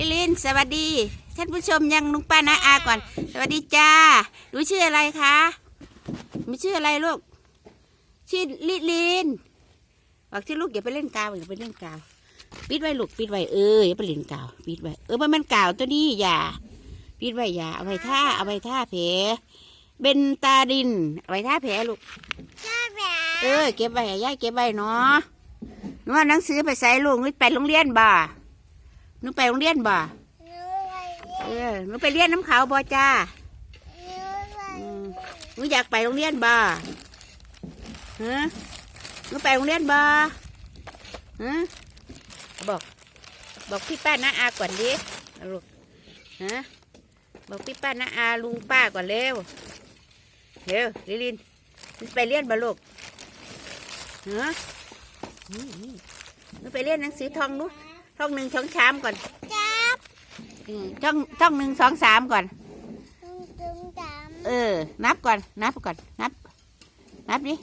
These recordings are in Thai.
ลิลินสวัสดี ท่านผู้ชมยังลุงป้านะอาก่อน สวัสดีจ้าหนูชื่ออะไรคะมีชื่ออะไรลูกชื่อลิลินบอกที่ลูกอย่าไปเล่นกาวอย่าไปเล่นกาวปิดไว้ลูกปิดไว้เอออย่าไปเล่นกาวปิดไว้เออมันมันกาวตัวนี้อย่าปิดไว้อย่าเอาไว้ท่าเอาไว้ท่าแผลเบนตาดินเอาไว้ท่าแผลลูกเออเก็บไว้ให้ยายเก็บไว้เนาะหนูเอาหนังสือไปใส่ลูกหนูไปโรงเรียนบ่ หนูไปโรงเรียนบ่เออหนูไปเรียนน้ำเขาบ่จ้าอืมหนูอยากไปโรงเรียนบ่ฮะหนูไปโรงเรียนบ่ฮะบอก บอกพี่ป้าน้าอาก่อนดิเอาลูกฮะบอกพี่ป้าน้าอาลุงป้าก่อนเร็วเร็วลิลินหนูไปเรียนบ่ลูกเนาะนี่นี่หนูไปเรียนหนังสือท่องหนู ท่องหนึ่งท่องสามก่อนอืมท่องท่องหนึ่งสองสามก่อนเออ นับก่อน นับก่อน นับ นับดิ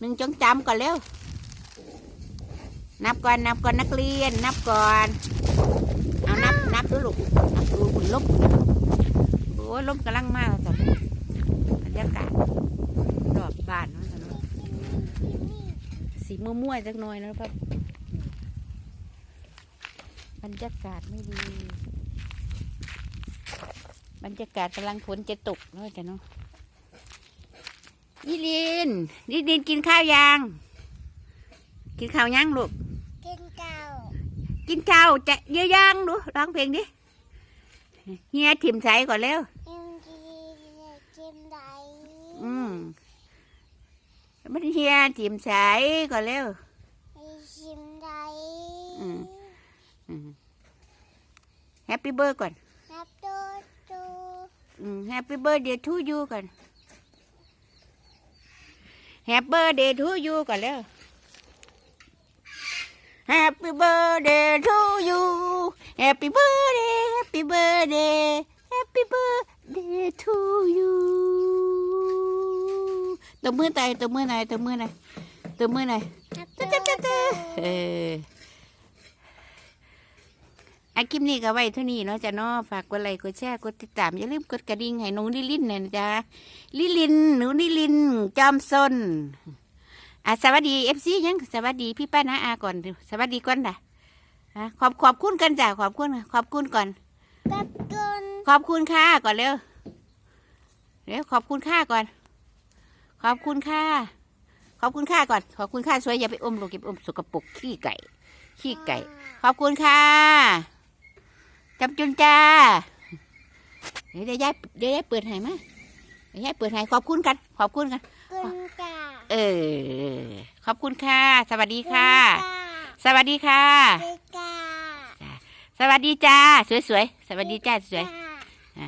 หนึ่งจงจำก่อนเร็ว นับก่อน นับก่อนนักเรียน นับก่อน เอานับ นับดูลูก นับดูฝนลบโอ้ยลมกำลังมากตอนนี้บรรยากาศรอบบ้านเนาะตอนนี้สีมั่วๆจักหน่อยนะครับ บรรยากาศไม่ดี บรรยากาศกำลังฝนจะตกแล้วจ้ะเนาะนี่ลินนี่ลินกินข้าวยัง กินข้าวยังลูกกินข้าวจะเยอะยังดูร้องเพลงดิเฮียถิ่มใสก่อนเร็วอืมมันเฮียถิ่มใสก่อนเร็ว แฮปปี้เบิร์ก่อนแฮปปี้เบิร์เดย์ทูยูก่อนแฮปปี้เบิร์เดย์ทูยูก่อนแล้วแฮปปี้เบิร์เดย์ทูยูแฮปปี้เบิร์เดย์แฮปปี้เบิร์เดย์แฮปปี้เบิร์เดย์ทูยูตัวมือไหนตัวมือไหนตัวมือไหนตัวมือไหนเต้เต้เต้เต้เออไอาคลิปนี้ก็ไว้เท่านี้เนาะจ้ะเนาะฝากกดไลค์กดแชร์กดติดตาม อย่าลืมกดกระดิ่งให้หนูลิลินหน่อยนะจ๊ะลิลิน หนูลิลิน จอมซนอะสวัสดีเอฟซียังสวัสดีพี่ป้านะอาก่อนเดี๋ยวสวัสดีก่อนนะอะขอบขอบคุณกันจ้ะขอบคุณขอบคุณก่อน ขอบคุณค่าก่อนเร็วเร็วขอบคุณค่าก่อน ขอบคุณค่าขอบคุณค่าก่อน ขอบคุณค่าสวยอย่าไปอมลูกอย่าไปอมสกปรกขี้ไก่ขี้ไก่ ขอบคุณค่ะ จับจุนจ้าเดี๋ยวได้ย้ายเดี๋ยวได้เปิดให้มาเดี๋ยวย้ายเปิดให้ขอบคุณกันขอบคุณกันเออ ขอบคุณค่ะ สวัสดีค่ะ สวัสดีค่ะสวัสดีจ้า สวยๆ สวัสดีจ้าสวยๆอ่า